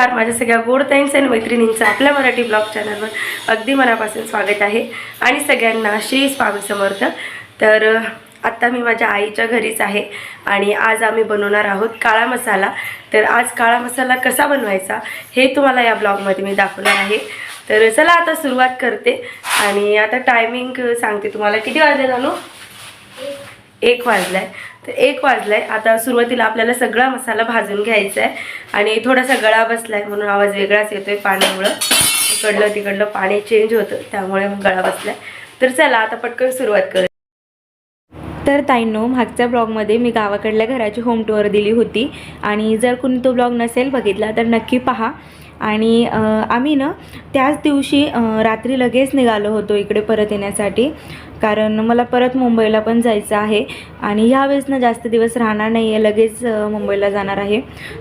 नमस्कार. माझ्या सगळ्या गोड ताईंचं आणि मैत्रिणींचं आपल्या मराठी ब्लॉग चॅनलवर अगदी मनापासून स्वागत आहे. आणि सगळ्यांना श्री स्वामी समर्थ. तर आत्ता मी माझ्या आईच्या घरीच आहे आणि आज आम्ही बनवणार आहोत काळा मसाला. तर आज काळा मसाला कसा बनवायचा हे तुम्हाला या ब्लॉगमध्ये मी दाखवणार आहे. तर चला आता सुरुवात करते आणि आता टायमिंग सांगते तुम्हाला. किती वाजले जाणू एक वाजलाय. तर एक वाजलाय. आता सुरुवातीला आपल्याला सगळा मसाला भाजून घ्यायचा आहे आणि थोडासा गळा बसलाय म्हणून आवाज वेगळाच येतोय पाण्यामुळं इकडलं तिकडलं पाणी चेंज होतं त्यामुळे मग गळा बसलाय. तर चला आता पटकन सुरुवात करू. तर ताईंनो मागच्या ब्लॉगमध्ये मी गावाकडल्या घराची होम टूअर दिली होती. आणि जर कुणी तो ब्लॉग नसेल बघितला तर नक्की पहा. आणि आम्ही ना त्याच दिवशी रात्री लगेच निघालो होतो इकडे परत येण्यासाठी. कारण मला परत मुंबईला पण जायचं आहे आणि ह्यावेळेस ना जास्त दिवस राहणार नाही आहे लगेच मुंबईला जाणार आहे.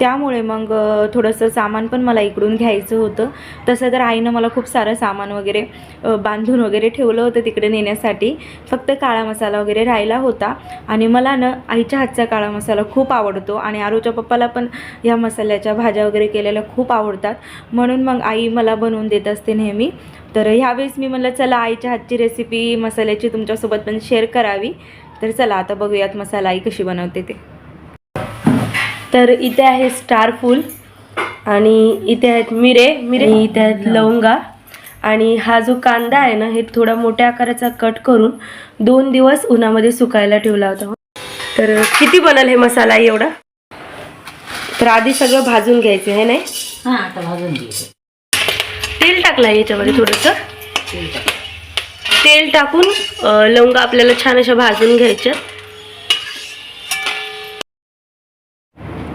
त्यामुळे मग थोडंसं सामान पण मला इकडून घ्यायचं होतं. तसं तर आईनं मला खूप सारं सामान वगैरे बांधून वगैरे ठेवलं होतं तिकडे नेण्यासाठी. फक्त काळा मसाला वगैरे राहिला होता. आणि मला ना आईच्या हातचा काळा मसाला खूप आवडतो आणि आरूच्या पप्पाला पण ह्या मसाल्याच्या भाज्या वगैरे केलेल्या खूप आवडतात. म्हणून मग आई मला बनवून देत असते नेहमी. तर ह्यावेळेस मी म्हणलं चला आईच्या हातची रेसिपी मसाल्याची तुमच्यासोबत पण शेअर करावी. तर चला आता बघूयात मसाला आई कशी बनवते ते. तर इथे आहे स्टार फूल आणि इथे आहेत मिरे मिरे इथे आहेत लवंगा. आणि हा जो कांदा आहे ना हे थोडा मोठ्या आकाराचा कट करून दोन दिवस उन्हामध्ये सुकायला ठेवला होता. तर किती बनल हे मसाला एवढा? तर आधी सगळं भाजून घ्यायचं आहे नाही? हां आता भाजून घ्यायचं तेल टाकलं याच्यामध्ये थोडंसं. तेल टाकून लवंग लवंगा आपल्याला छान अशा भाजून घ्यायच्या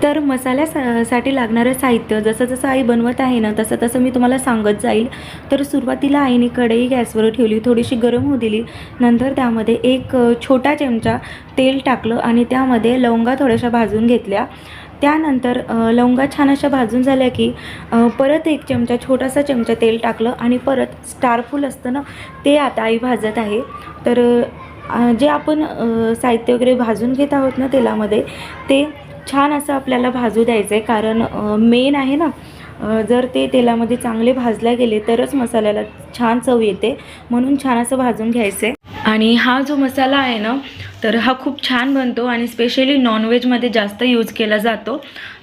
तर मसाल्यासाठी लागणारं साहित्य जसं जसं आई बनवत आहे ना तसं तसं मी तुम्हाला सांगत जाईल. तर सुरुवातीला आईने कढई गॅसवर ठेवली थोडीशी गरम होऊ दिली. नंतर त्यामध्ये एक छोटा चमचा तेल टाकलं आणि त्यामध्ये लवंगा थोड्याशा भाजून घेतल्या. त्यानंतर लवंगा छान अशा भाजून झाल्या की परत एक चमचा छोटासा चमचा तेल टाकलं आणि परत स्टारफूल असतं ना ते आता आई भाजत आहे. तर जे आपण साहित्य वगैरे भाजून घेत आहोत ना तेलामध्ये ते छान असं आपल्याला भाजू द्यायचं आहे कारण मेन आहे ना जर ते तेलामध्ये चांगले भाजले गेले तरच मसाल्याला छान चव येते. म्हणून छान असं भाजून घ्यायचं आहे आणि हा जो मसाला आहे ना तर हा खूप छान बनतो आणि स्पेशली नॉनव्हेजमध्ये जास्त यूज केला जातो.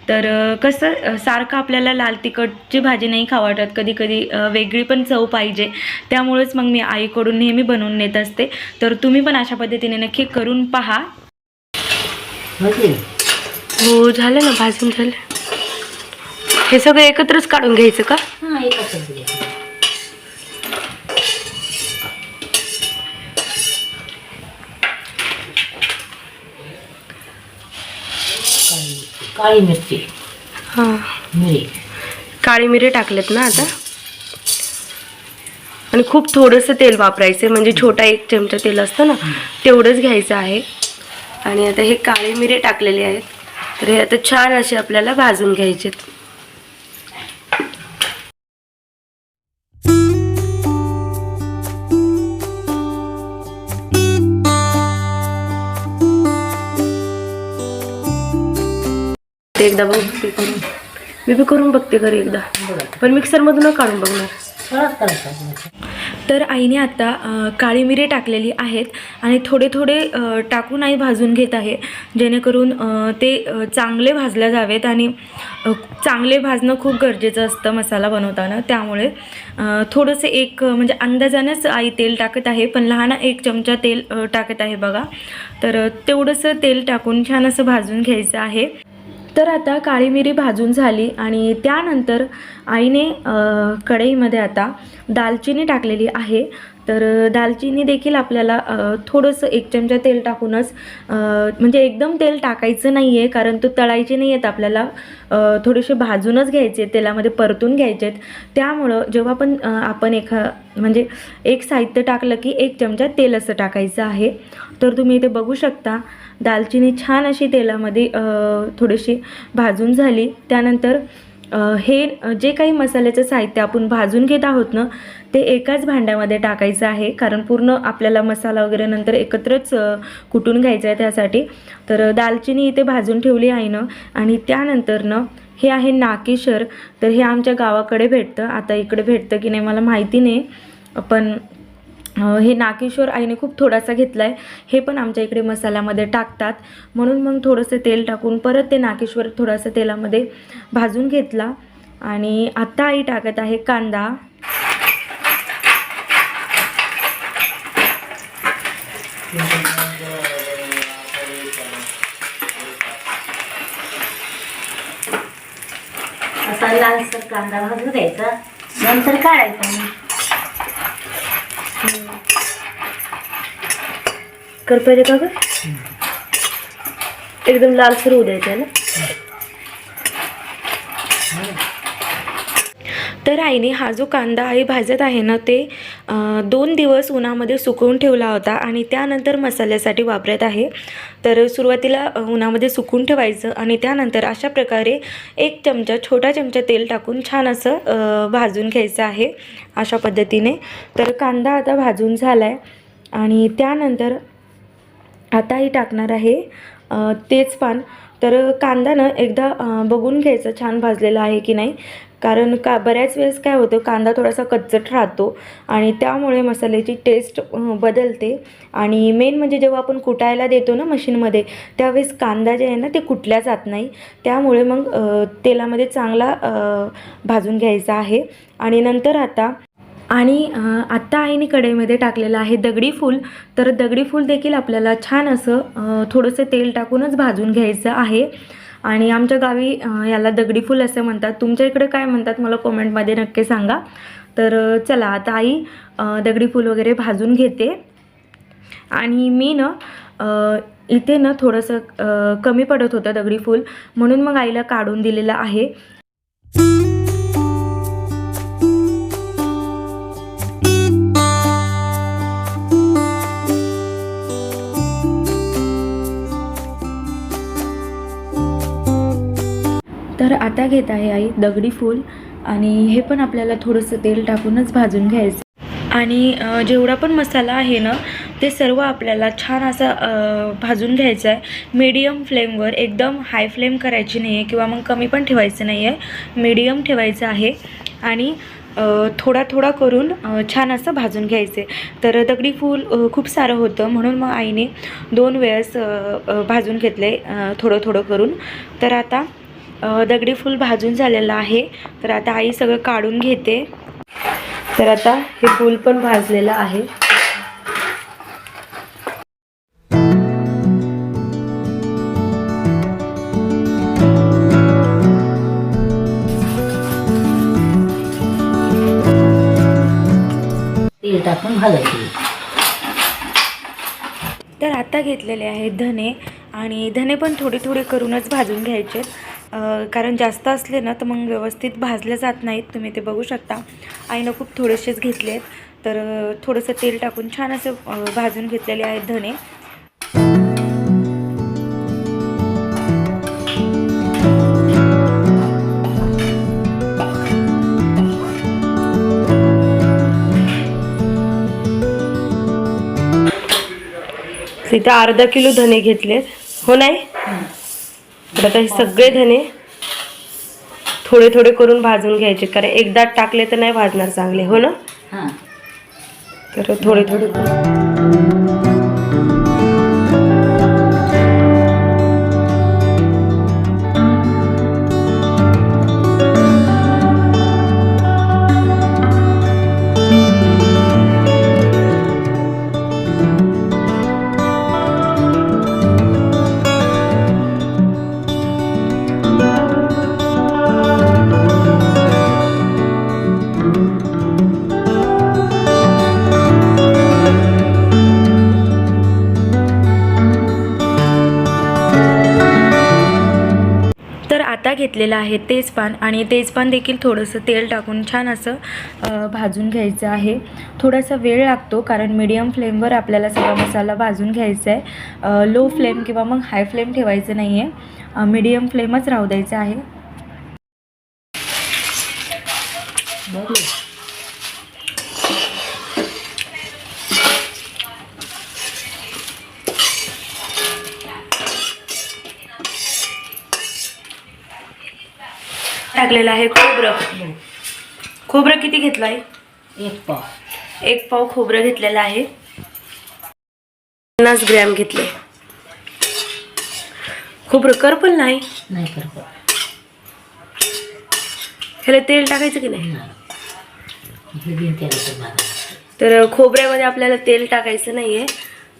तर कसं सारखं आपल्याला लाल तिखटची भाजी नाही खावं वाटत. कधी कधी वेगळी पण चव पाहिजे. त्यामुळेच मग मी आईकडून नेहमी बनवून नेत असते. तर तुम्ही पण अशा पद्धतीने नक्की करून पहा? हो झालं ना भाजून झालं. हे सगळं एकत्रच काढून घ्यायचं का हा एकच घ्यायचं काळी- मिरची. हां. मिरी. काळी मिरे टाकलेत ना आता? आणि खूप थोडंसं तेल वापरायचं म्हणजे छोटा एक चमचा तेल असतं ना तेवढंच घ्यायचं आहे. आणि आता हे काळे मिरे टाकलेले आहेत. तर हे आता छान असे आपल्याला भाजून घ्यायचे बघते एकदा बघते करून. मी बी करून बघते घरी एकदा. पण मिक्सरमधून काढून बघणार. तर आईने आता काळी मिरी टाकलेली आहेत आणि थोडे थोडे टाकून आई भाजून घेत आहे. जेणेकरून ते चांगले भाजले जावेत आणि चांगले भाजणं खूप गरजेचं असतं मसाला बनवताना. त्यामुळे थोडंसं एक म्हणजे अंदाजानेच आई तेल टाकत आहे पण लहान एक चमचा तेल टाकत आहे बघा. तर तेवढंसं तेल टाकून छान असं भाजून घ्यायचं आहे. तर आता काळी मिरी भाजून झाली आणि त्यानंतर आईने कढईमध्ये आता दालचिनी टाकलेली आहे. तर दालचिनी देखील आपल्याला थोडंसं एक चमचा तेल टाकूनच म्हणजे एकदम तेल टाकायचं नाही आहे कारण तो तळायचे नाही आहेत आपल्याला. थोडेसे भाजूनच घ्यायचे तेलामध्ये परतून घ्यायचे आहेत. त्यामुळं जेव्हा पण आपण एखा म्हणजे एक साहित्य टाकलं की एक चमचा तेल असं टाकायचं आहे. तर तुम्ही इथे बघू शकता दालचिनी छान अशी तेलामध्ये थोडीशी भाजून झाली. त्यानंतर हे जे काही मसाल्याचं साहित्य आपण भाजून घेत आहोत ना ते एकाच भांड्यामध्ये टाकायचं आहे. कारण पूर्ण आपल्याला मसाला वगैरे नंतर एकत्रच कुटून घ्यायचा आहे त्यासाठी. तर दालचिनी इथे भाजून ठेवली आहे ना आणि त्यानंतर ना हे आहे नाकेशर तर हे आमच्या गावाकडे भेटतं. आता इकडे भेटतं की नाही मला माहिती नाही. पण हे नाकेश्वर आईने खूप थोडासा घेतला आहे हे पण आमच्या इकडे मसाल्यामध्ये टाकतात. म्हणून मग थोडंसं तेल टाकून परत ते नाकेश्वर थोडंसं तेलामध्ये भाजून घेतला. आणि आत्ता आई टाकत आहे कांदा. असा लालसर कांदा भाजू द्यायचा नंतर काढायचा. कर पहिले का ग? एकदम लालसर होऊ द्यायचं आहे ना? तर आईने हा जो कांदा आई भाजत आहे ना ते दोन दिवस उन्हामध्ये सुकवून ठेवला होता आणि त्यानंतर मसाल्यासाठी वापरत आहे. तर सुरुवातीला उन्हामध्ये सुकवून ठेवायचं आणि त्यानंतर अशा प्रकारे एक चमचा छोटा चमचा तेल टाकून छान असं भाजून घ्यायचं आहे अशा पद्धतीने. तर कांदा आता भाजून झाला आहे आणि त्यानंतर आताही टाकणार आहे. तेच पान. तर कांदा ना एकदा बघून घ्यायचं छान भाजलेला आहे की नाही. कारण का बऱ्याच वेळेस काय होतं कांदा थोडासा कच्चट राहतो आणि त्यामुळे मसाल्याची टेस्ट बदलते. आणि मेन म्हणजे जेव्हा आपण कुटायला देतो ना मशीनमध्ये त्यावेळेस कांदा जे आहे ना ते कुटल्या जात नाही. त्यामुळे मग तेलामध्ये चांगला भाजून घ्यायचा आहे. आणि नंतर आता आणि आत्ता आईने कढईमध्ये टाकलेलं आहे दगडी फूल. तर दगडी फूल देखील आपल्याला छान असं थोडंसं तेल टाकूनच भाजून घ्यायचं आहे. आणि आमच्या गावी याला दगडी फूल असं म्हणतात. तुमच्या इकडे काय म्हणतात मला कॉमेंटमध्ये नक्की सांगा. तर चला आता आई दगडी फूल वगैरे भाजून घेते. आणि मी ना इथे ना थोडंसं कमी पडत होतं दगडी फूल. म्हणून मग आईला काढून दिलेलं आहे. तर आता घेत आहे आई दगडी फूल आणि हे पण आपल्याला थोडंसं तेल टाकूनच भाजून घ्यायचं. आणि जेवढा पण मसाला आहे ना ते सर्व आपल्याला छान असा भाजून घ्यायचं आहे. मीडियम फ्लेमवर एकदम हाय फ्लेम करायची नाही आहे किंवा मग कमी पण ठेवायचं नाही आहे मीडियम ठेवायचं आहे आणि थोडा थोडा करून छान असं भाजून घ्यायचे. तर दगडी फूल खूप सारं होतं म्हणून मग आईने दोन वेळेस भाजून घेतले थोडं थोडं करून. तर आता दगडी फूल भाजून झालेलं आहे. तर आता आई सगळं काढून घेते. तर आता हे फूल पण भाजलेलं आहे. तेल टाकून भाजायची तर आता घेतलेले आहेत धने. आणि धने पण थोडे थोडे करूनच भाजून घ्यायचे कारण जास्त असले ना तर मग व्यवस्थित भाजले जात नाहीत. तुम्ही ते बघू शकता. आईनं खूप थोडेसेच घेतले आहेत तर थोडंसं तेल टाकून छान असं भाजून घेतलेले आहेत धने इथं अर्धा किलो धने घेतलेत. हो नाही? आता हे सगळे धने थोडे थोडे करून भाजून घ्यायचे. कारण एकदा टाकले तर नाही भाजणार चांगले. हो ना? तर थोडे थोडे घेतलेलं आहे तेजपान आणि तेजपान देखील थोडंसं तेल टाकून छान असं भाजून घ्यायचं आहे. थोडासा वेळ लागतो कारण मीडियम फ्लेमवर आपल्याला सगळा मसाला भाजून घ्यायचा आहे लो फ्लेम किंवा मग हाय फ्लेम ठेवायचं नाही आहे मीडियम फ्लेमच राहू द्यायचं आहे. टाकलेलं आहे खोबरं. खोबरं किती घेतलं आहे एक पाव. एक पाव खोबरं घेतलेलं आहे. पन्नास ग्रॅम घेतले. खोबरं करपल नाही? नाही ह्याला तेल टाकायचं की नाही? तेलाचं तर खोबऱ्यामध्ये आपल्याला तेल टाकायचं नाहीये.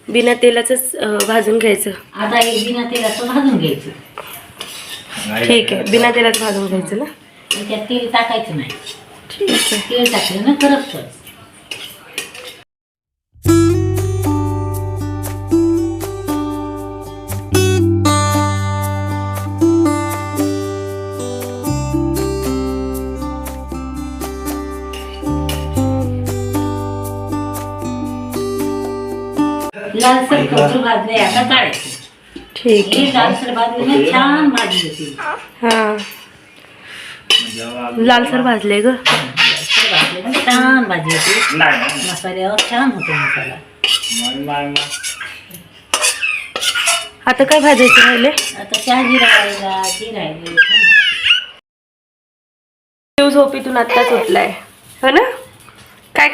बिना तेलाचंच अं, भाजून घ्यायचं. आता बिना तेलाचं भाजून घ्यायचं. ठीक आहे. बिना तेलात भाजून घ्यायचं ना? त्याच्यात तेल टाकायचं नाही. ठीक आहे. तेल टाकलं ना करपतं लालसर खोबरं भाजले आता काढायचं. ठीक हे लालसर भाजले ना छान भाजली होती हा. लालसर भाजले ग. लालसर भाजले ना छान भाजी होती. मसाल्यावर छान होतो मसाला. आता काय भाजायचं राहिले? आता शहाजी राहिला ती राहिली शिव झोपेतून आत्ताच उठलाय हो ना? काय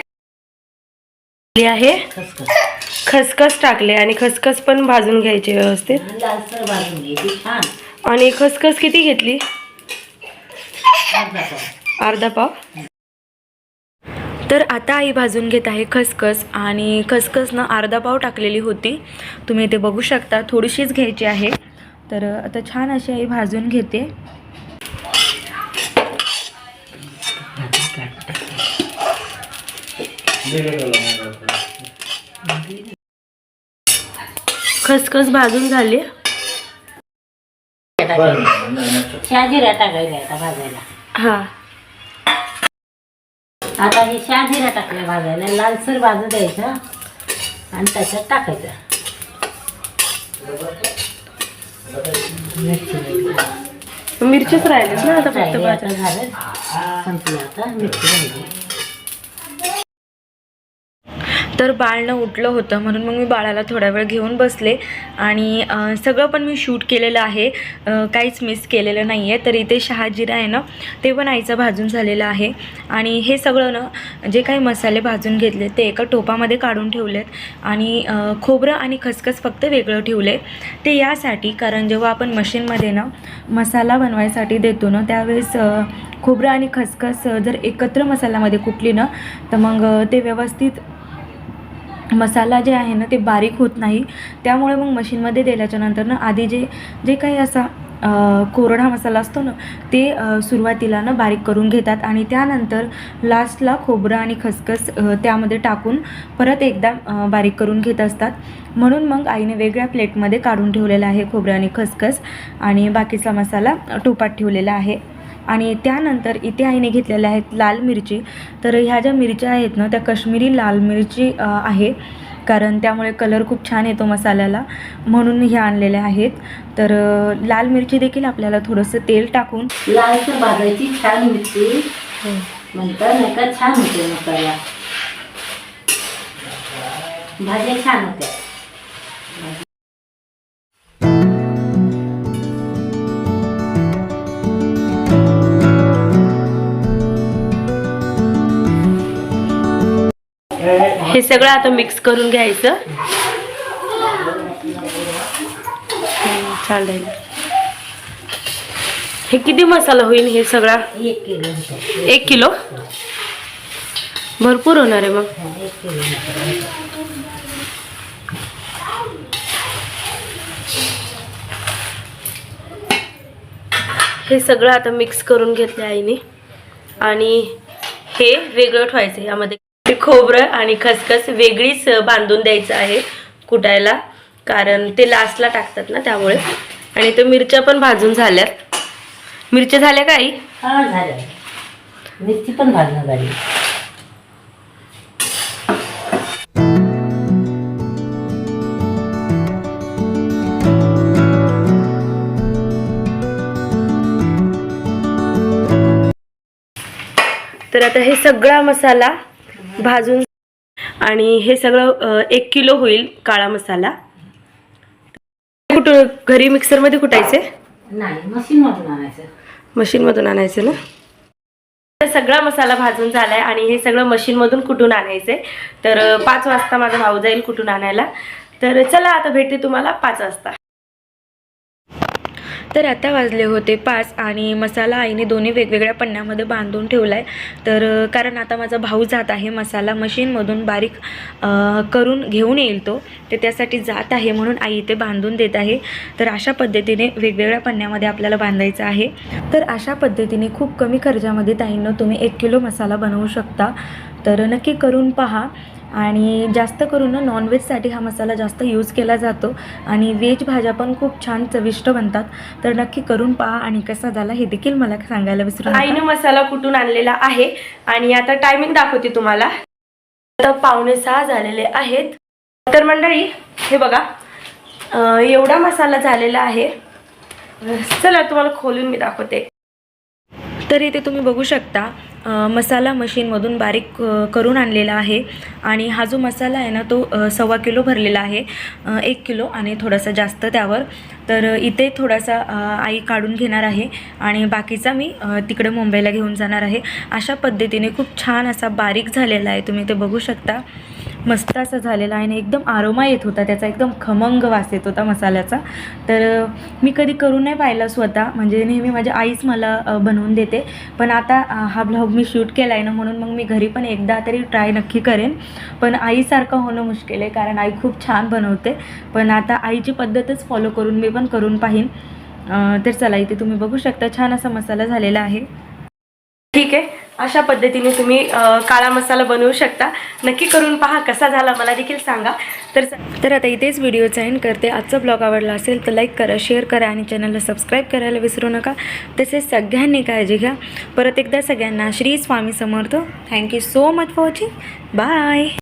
आहे? खसखस. खसखस टाकले आणि खसखस पण भाजून घ्यायची व्यवस्थित. लालसर भाजून घ्यायची छान. आणि खसखस किती घेतली? अर्धा पाव? तर आता आई भाजून घेत आहे खसखस आणि खसखस ना अर्धा पाव टाकलेली होती. तुम्ही ते बघू शकता थोडीशीच घ्यायची आहे. तर आता छान अशी आई भाजून घेते. खसखस भाजून झाली. टाकायला भाजायला. हा. आता हे शहाजिरा टाकलं भाजायला. लालसर भाजू द्यायचं. आणि त्याच्यात टाकायचं. मिरची मिरचीच राहिलीच ना आता फक्त झालं. संपलं आता. मिरची राहिली. तर बाळनं उठलं होतं म्हणून मग मी बाळाला थोडा वेळ घेऊन बसले. आणि सगळं पण मी शूट केलेलं आहे. काहीच मिस केलेलं नाही आहे तर इथे शहाजिरा आहे ना ते पण आईचं भाजून झालेलं आहे. आणि हे सगळं ना जे काही मसाले भाजून घेतले ते एका टोपामध्ये काढून ठेवलेत. आणि खोबरं आणि खसखस फक्त वेगळं ठेवले. ते यासाठी कारण जेव्हा आपण मशीनमध्ये ना मसाला बनवायसाठी देतो ना त्यावेळेस खोबरं आणि खसखस जर एकत्र मसाल्यामध्ये कुठली ना तर मग ते व्यवस्थित मसाला जे आहे ना ते बारीक होत नाही. त्यामुळे मग मशीनमध्ये दिल्याच्या नंतर ना आधी जे जे काही असा कोरडा मसाला असतो ना ते सुरुवातीला ना बारीक करून घेतात आणि त्यानंतर लास्टला खोबरं आणि खसखस त्यामध्ये टाकून परत एकदा बारीक करून घेत असतात. म्हणून मग आईने वेगळ्या प्लेटमध्ये काढून ठेवलेलं आहे खोबरं आणि खसखस आणि बाकीचा मसाला टोपात ठेवलेला आहे. आणि त्यानंतर इथे आईने घेतलेल्या आहेत लाल मिरची. तर ह्या ज्या मिरच्या आहेत ना त्या काश्मीरी लाल मिरची आहे. कारण त्यामुळे कलर खूप छान येतो मसाल्याला. म्हणून ह्या आणलेल्या आहेत. तर लाल मिरची देखील आपल्याला थोडंसं तेल टाकून. लालसर भाजायची छान मिरची. म्हणतात नाही का छान होते मसाला. भाज्या छान होत्या. हे सगळं आता मिक्स करून घ्यायचं. चालेल. हे किती मसाला होईल हे सगळा? एक किलो? भरपूर होणार आहे मग. हे सगळं आता मिक्स करून घेतले आईने. आणि हे वेगळं ठेवायचं यामध्ये ते खोबरं आणि खसखस वेगळीच बांधून द्यायचं आहे कुटायला. कारण ते लास्टला टाकतात ना त्यामुळे. आणि ते मिरच्या पण भाजून झाल्यात. मिरच्या झाल्या का आई? हा झालं मिरची पण भाजणं झाली. तर आता हे सगळा मसाला भाजून आणि हे सगळं एक किलो होईल काळा मसाला. कुठं घरी मिक्सरमध्ये कुटायचे नाही मशीन मधून आणायचं. मशीनमधून आणायचं ना? सगळा मसाला भाजून झाला आहे आणि हे सगळं मशीनमधून कुठून आणायचं? आहे तर पाच वाजता माझा भाऊ जाईल कुठून आणायला. तर चला आता भेटते तुम्हाला पाच वाजता. तर आता वाजले होते पाच आणि मसाला आईने दोन्ही वेगवेगळ्या पन्न्यामध्ये बांधून ठेवला आहे तर कारण आता माझा भाऊ जात आहे मसाला मशीनमधून बारीक करून घेऊन येईल तो. ते त्यासाठी जात आहे म्हणून आई इथे बांधून देत आहे. तर अशा पद्धतीने वेगवेगळ्या पन्न्यामध्ये आपल्याला बांधायचं आहे. तर अशा पद्धतीने खूप कमी खर्चामध्ये ताईंनं तुम्ही एक किलो मसाला बनवू शकता. तर नक्की करून पहा. आणि जास्त करून ना नॉनव्हेजसाठी हा मसाला जास्त यूज केला जातो. आणि व्हेज भाज्या पण खूप छान चविष्ट बनतात. तर नक्की करून पहा आणि कसा झाला हे देखील मला सांगायला विसरू आईने मसाला कुठून आणलेला आहे? आणि आता टायमिंग दाखवते तुम्हाला. आता पावणे सहा झालेले आहेत. तर मंडळी हे बघा. एवढा मसाला झालेला आहे. चला तुम्हाला खोलून मी दाखवते. तर इथे तुम्ही बघू शकता. मसाला मशीनमधून बारीक करून आणलेला आहे. आणि हा जो मसाला आहे ना तो सव्वा किलो भरलेला आहे. एक किलो आणि थोडासा जास्त त्यावर. तर इथे थोडासा आई काढून घेणार आहे. आणि बाकीचा मी तिकडे मुंबईला घेऊन जाणार आहे. अशा पद्धतीने खूप छान असा बारीक झालेला आहे. तुम्ही ते बघू शकता. मस्त असा झालेला आहे आणि एकदम आरोमा येत होता त्याचा एकदम खमंग वास येत होता मसाल्याचा. तर मी कधी करून नाही पाहिला स्वतः म्हणजे नेहमी माझी आईच मला बनवून देते. पण आता हा ब्लॉग मी शूट केला आहे ना म्हणून मग मी घरी पण एकदा तरी ट्राय नक्की करेन. पण आईसारखं होणं मुश्किल आहे कारण आई खूप छान बनवते. पण आता आईची पद्धतच फॉलो करून मी पण करून पाहीन. तर चला इथे तुम्ही बघू शकता छान असा मसाला झालेला आहे. अशा पद्धतीने तुम्ही काळा मसाला बनवू शकता. नक्की करून पहा कसा झाला मला देखील सांगा. तर तर आता इथेच व्हिडिओचा एंड करते. आजचा ब्लॉग आवडला असेल तर लाईक करा शेअर करा आणि चॅनलला सबस्क्राईब करायला विसरू नका. तसेच सगळ्यांनी काळजी घ्या. परत एकदा सगळ्यांना Shri Swami Samarth. Thank you so much for watching bye